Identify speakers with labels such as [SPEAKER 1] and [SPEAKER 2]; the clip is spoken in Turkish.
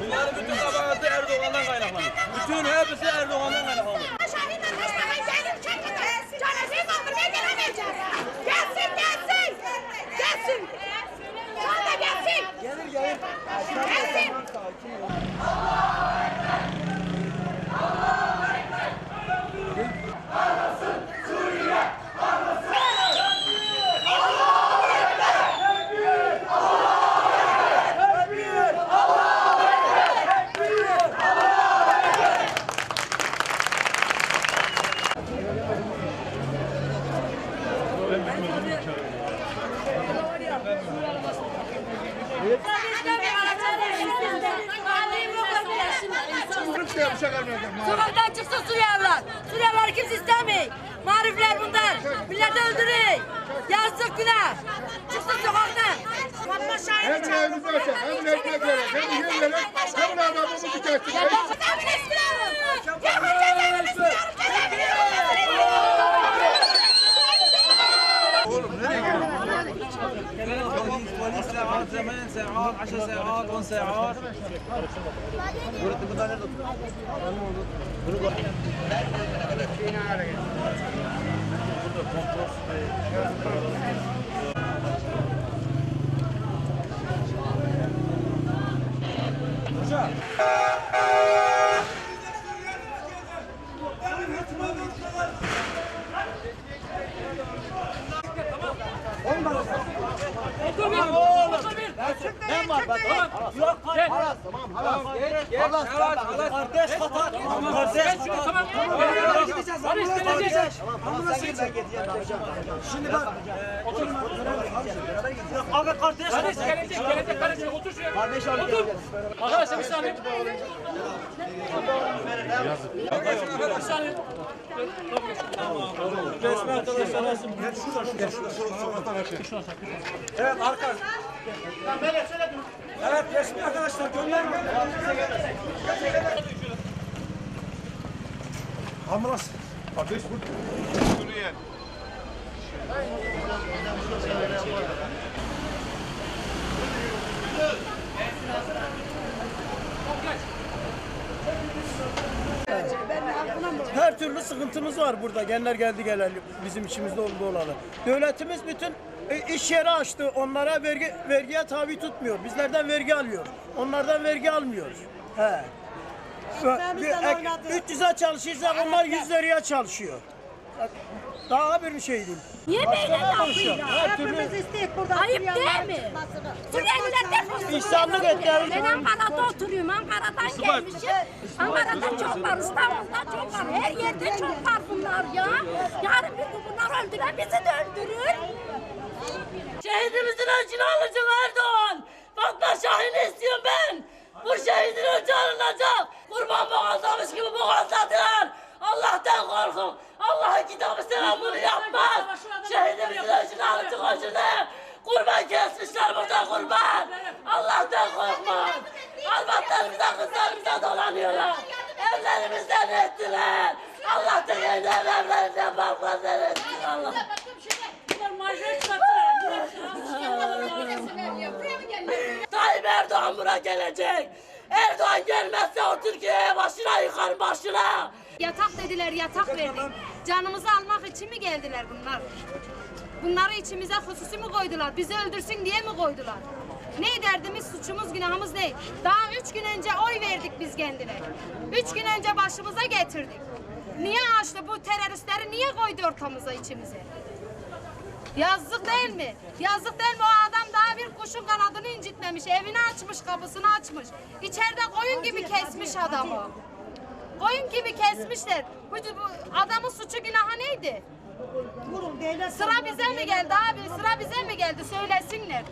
[SPEAKER 1] Bunların bütün kabahati Erdoğan'dan kaynaklanıyor. Bütün hepsi Erdoğan'dan kaynaklanıyor.
[SPEAKER 2] Sokaktan
[SPEAKER 3] çıksın Suriyeliler.
[SPEAKER 2] Suriyeliler kimse istemiyor.
[SPEAKER 3] Marifler bunlar. Milleti öldürüyor. Yazık günah. Çıksın sokaktan. Fatma
[SPEAKER 2] Şahin'i
[SPEAKER 3] Hem
[SPEAKER 2] evimizi açar, hem ekmek verir, hem yerlere, hem adamımızı kestik.
[SPEAKER 3] Cezaevini
[SPEAKER 4] istiyorum.
[SPEAKER 1] Yakın cezaevini istiyorum. Cezaevini حوالي ساعات ثمان ساعات 10 ساعات 11 ساعات Otur bir. Otur bir. Ben var ben. Yok halas. Tamam halas. Geç geç. Halas. Kardeş hata. Kardeş hata. Tamam saat, 10 saat. Arkadaşlar bir saniye. Bir saniye. Resmi arkadaşlar nasıl? Evet arka. Evet resmi arkadaşlar gönderme. Ambulans.
[SPEAKER 5] Her türlü sıkıntımız var burada. Genler geldi geleli bizim içimizde olduğu olanı. Devletimiz bütün e, iş yeri açtı. Onlara vergi vergiye tabi tutmuyor. Bizlerden vergi alıyor. Onlardan vergi almıyor. He. Bir ek- 300'e çalışırsak onlar 100 liraya çalışıyor. Daha bir şey diyeyim.
[SPEAKER 2] Niye böyle Konuşuyor.
[SPEAKER 6] Her türlü Ayıp değil mi? Suriyeliler defolsun. İnsanlık
[SPEAKER 5] etkileri- Ben
[SPEAKER 2] Ankara'da oturuyorum. Ankara'dan gelmişim. Ankara'da çok var. İstanbul'da
[SPEAKER 3] çok
[SPEAKER 2] var. Her
[SPEAKER 6] yerde çok
[SPEAKER 2] var bunlar ya. Yarın bir gün bunlar öldüren bizi de öldürür.
[SPEAKER 7] Şehidimizin acını alacak Erdoğan. Fatma Şahin'i istiyorum ben. Bu şehidin öcü alınacak. Kurban boğazlamış gibi boğazladılar. Allah'tan korkun. Allah'ın kitabı sana bunu yapmaz. Şehidimizin öcünü alacak öcünü. Kurban kesmişler burada kurban. Allah'tan korkma. Albatlarımıza kızlarımıza dolanıyorlar. Evlerimizden ettiler. Allah'tan evden evlerimizden balkondan ettiler. Allah. Tayyip Erdoğan buraya gelecek. Erdoğan gelmezse o Türkiye'ye başına yıkar başına.
[SPEAKER 4] Yatak dediler, yatak verdik. Canımızı almak için mi geldiler bunlar? Bunları içimize hususi mi koydular? Bizi öldürsün diye mi koydular? Ne derdimiz, suçumuz, günahımız ne? Daha üç gün önce oy verdik biz kendine. Üç gün önce başımıza getirdik. Niye açtı bu teröristleri niye koydu ortamıza içimize? Yazık değil mi? Yazık değil mi? O adam daha bir kuşun kanadını incitmemiş. Evini açmış, kapısını açmış. İçeride koyun gibi kesmiş adamı. Koyun gibi kesmişler. Bu, bu adamın suçu günahı neydi?
[SPEAKER 6] Sıra bize mi geldi
[SPEAKER 4] abi? Sıra bize mi geldi? Söylesinler.